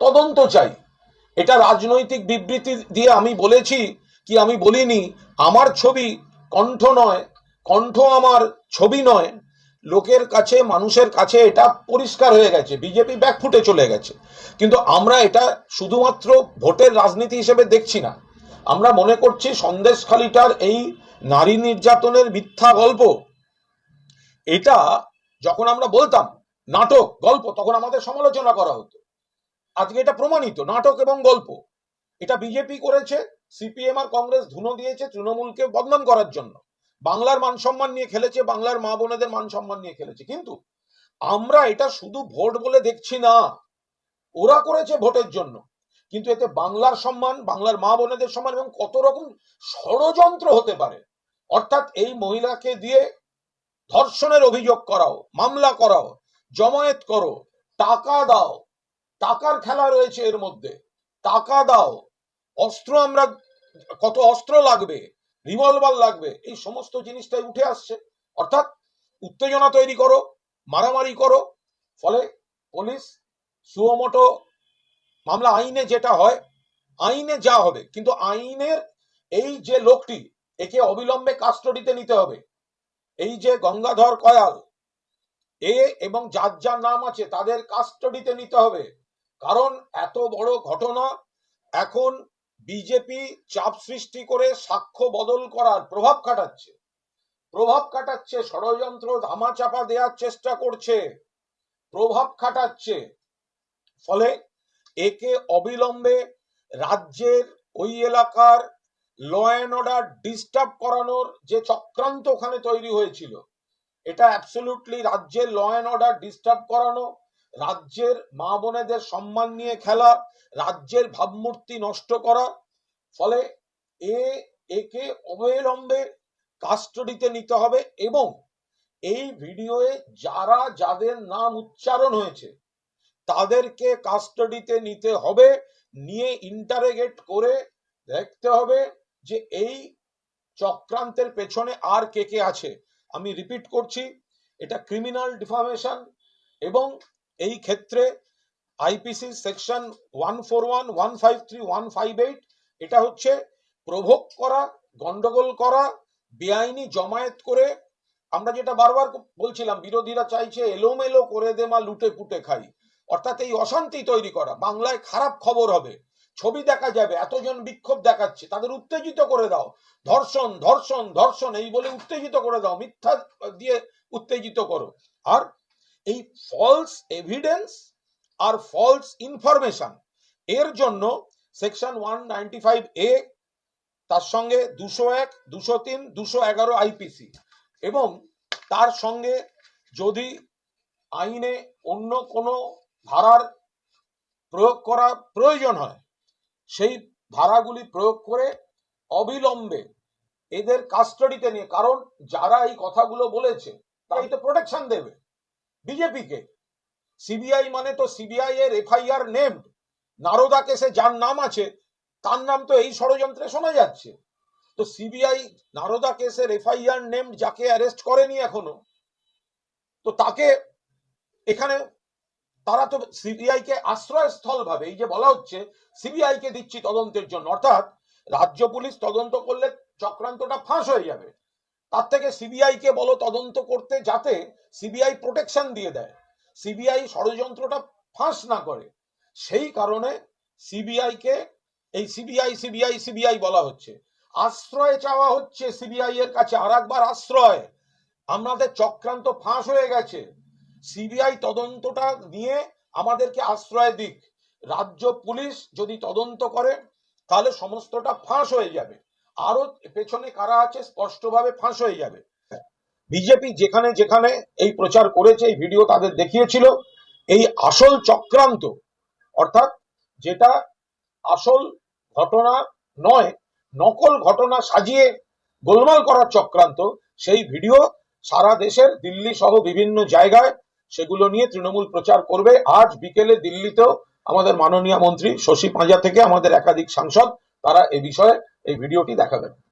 তদন্ত চাই। এটা রাজনৈতিক বিবৃতি দিয়ে আমি বলেছি কি আমি বলিনি, আমার ছবি কণ্ঠ নয়, কণ্ঠ আমার ছবি নয়। লোকের কাছে, মানুষের কাছে এটা পরিষ্কার হয়ে গেছে, বিজেপি ব্যাকফুটে চলে গেছে। কিন্তু আমরা এটা শুধুমাত্র ভোটের রাজনীতি হিসেবে দেখছি না। আমরা মনে করছি সন্দেশখালিটার এই নারী নির্যাতনের মিথ্যা গল্প, এটা যখন আমরা বলতাম, নাটক, গল্প, তখন আমাদের সমালোচনা করা হতো। আজকে এটা প্রমাণিত, নাটক এবং গল্প। এটা বিজেপি করেছে, সিপিএম আর কংগ্রেস ধুনো দিয়েছে তৃণমূলকে বদনাম করার জন্য। বাংলার মান সম্মান নিয়ে খেলেছে, বাংলার মা বোনেদের মান সম্মান নিয়ে খেলেছে। কিন্তু আমরা এটা শুধু ভোট বলে দেখছি না, ওরা করেছে ভোটের জন্য। কিন্তু এতে বাংলার সম্মান, বাংলার মা বোনেদের সম্মান এবং কত রকম ষড়যন্ত্র হতে পারে। অর্থাৎ এই মহিলাকে দিয়ে ধর্ষণের অভিযোগ করাও, মামলা করাও, জমায়েত করো, টাকা দাও টাকার খেলা রয়েছে এর মধ্যে। টাকা দাও। অস্ত্র আমরা, কত অস্ত্র লাগবে? রিভলভার লাগবে। এই সমস্ত জিনিসটাই উঠে আসছে। অর্থাৎ উত্তেজনা তৈরি করো, মারামারি করো। ফলে পুলিশ সুমোটো মামলা আইনে যেটা হয়, আইনে যা হবে। কিন্তু আইনের এই যে লোকটি, একে অবিলম্বে কাস্টডিতে নিতে হবে। এই যে গঙ্গাধর কয়াল, এ এবং যার যার নাম আছে, তাদের কাস্টডিতে নিতে হবে। কারণ এত বড় ঘটনা এখন বিজেপি চাপ সৃষ্টি করে সাক্ষ্য বদল করার প্রভাব খাটাচ্ছে। প্রভাব খাটাচ্ছে, ষড়যন্ত্র ধামাচাপা দেওয়ার চেষ্টা করছে। প্রভাব খাটাচ্ছে। ফলে একে অবিলম্বে রাজ্যের ওই এলাকার ল অ্যান্ড অর্ডার ডিস্টার্ব করানোর যে চক্রান্ত ওখানে তৈরি হয়েছিল, এটা অ্যাবসলিউটলি রাজ্যের ল অ্যান্ড অর্ডার ডিস্টার্ব করানো রাজ্যের মা বোনেদের সম্মান নিয়ে খেলা, রাজ্যের ভাবমূর্তি নষ্ট করা, ফলে এ, একে অবিলম্বে কাস্টডিতে নিতে হবে এবং এই ভিডিওয়ে যারা যাদের নাম উচ্চারণ হয়েছে, তাদেরকে কাস্টডিতে নিতে হবে, নিয়ে ইন্টারেগেট করে দেখতে হবে যে এই চক্রান্তের পেছনে আর কে কে আছে। আমি রিপিট করছি, এটা ক্রিমিনাল ডিফামেশন এবং এই ক্ষেত্রে IPC section one four one one five three one five eight এটা হচ্ছে প্রভোগ করা, গন্ডগোল করা, বেআইনি জমায়েত করে, আমরা যেটা বারবার বলছিলাম, বিরোধীরা চাইছে এলোমেলো করে দে মা লুটে পুটে খাই। অর্থাৎ এই অশান্তি তৈরি করা, বাংলায় খারাপ খবর হবে, ছবি দেখা যাবে, এতজন বিক্ষোভ দেখাচ্ছে, তাদের উত্তেজিত করে দাও, ধর্ষণ ধর্ষণ ধর্ষণ, এই বলে উত্তেজিত করে দাও, মিথ্যা দিয়ে উত্তেজিত করো। আর এই ফলস এভিডেন্স আর ফলস ইনফরমেশন এর জন্য সেকশন ওয়ান ফাইভ এ তার সঙ্গে দুশো এক, দুশো তিন, দুশো এগারো আইপিসি এবং তার সঙ্গে যদি আইনে অন্য কোনো ধারার প্রয়োগ করা প্রয়োজন হয়, সেই ধারাগুলি প্রয়োগ করে অবিলম্বে এদের কাস্টডিতে নিয়ে, কারণ যারা এই কথাগুলো বলেছে তারাই তো প্রোটেকশন দেবে। বিজেপিকে সিবিআই মানে তো সিবিআই এর এফআইআর নেমড নারদা কেসে যার নাম আছে, তার নাম তো এই ষড়যন্ত্রে শোনা যাচ্ছে। তো সিবিআই নারদা কেসের এফআইআর নেমড যাকে অ্যারেস্ট করেনি এখনও, তো তাকে এখানে তারা তো সিবিআই কে আশ্রয়স্থল ভাবে এই যে বলা হচ্ছে সিবিআই কে দিচ্ছি তদন্তের জন্য। অর্থাৎ রাজ্য পুলিশ তদন্ত করলে চক্রান্তটা ফাঁস হয়ে যাবে। তার থেকে সিবিআই কে বলো তদন্ত করতে যাতে সিবিআই প্রোটেকশন দিয়ে দেয়। সিবিআই ষড়যন্ত্রটা ফাঁস না করে। সেই কারণে সিবিআই কে এই সিবিআই সিবিআই সিবিআই বলা হচ্ছে। আশ্রয় চাওয়া হচ্ছে সিবিআই এর কাছে। আর একবার আশ্রয়। আমাদের চক্রান্ত ফাঁস হয়ে গেছে। সিবিআই তদন্তটা নিয়ে আমাদেরকে আশ্রয় দিক। রাজ্য পুলিশ যদি তদন্ত করে, তাহলে সমস্তটা ফাঁস হয়ে যাবে। আরও পেছনে কারা আছে স্পষ্টভাবে ফাঁস হয়ে যাবে। বিজেপি যেখানে যেখানে এই প্রচার করেছে, এই ভিডিও তাদের দেখিয়েছিল, এই আসল চক্রান্ত, অর্থাৎ যেটা আসল ঘটনা নয়, নকল ঘটনা সাজিয়ে গোলমাল করার চক্রান্ত, সেই ভিডিও সারা দেশের দিল্লি সহ বিভিন্ন জায়গায় সেগুলো নিয়ে তৃণমূল প্রচার করবে। আজ বিকেলে দিল্লিতেও আমাদের মাননীয় মন্ত্রী শশী পাঁজা থেকে আমাদের একাধিক সাংসদ, তারা এ বিষয়ে এই ভিডিওটি দেখাবেন।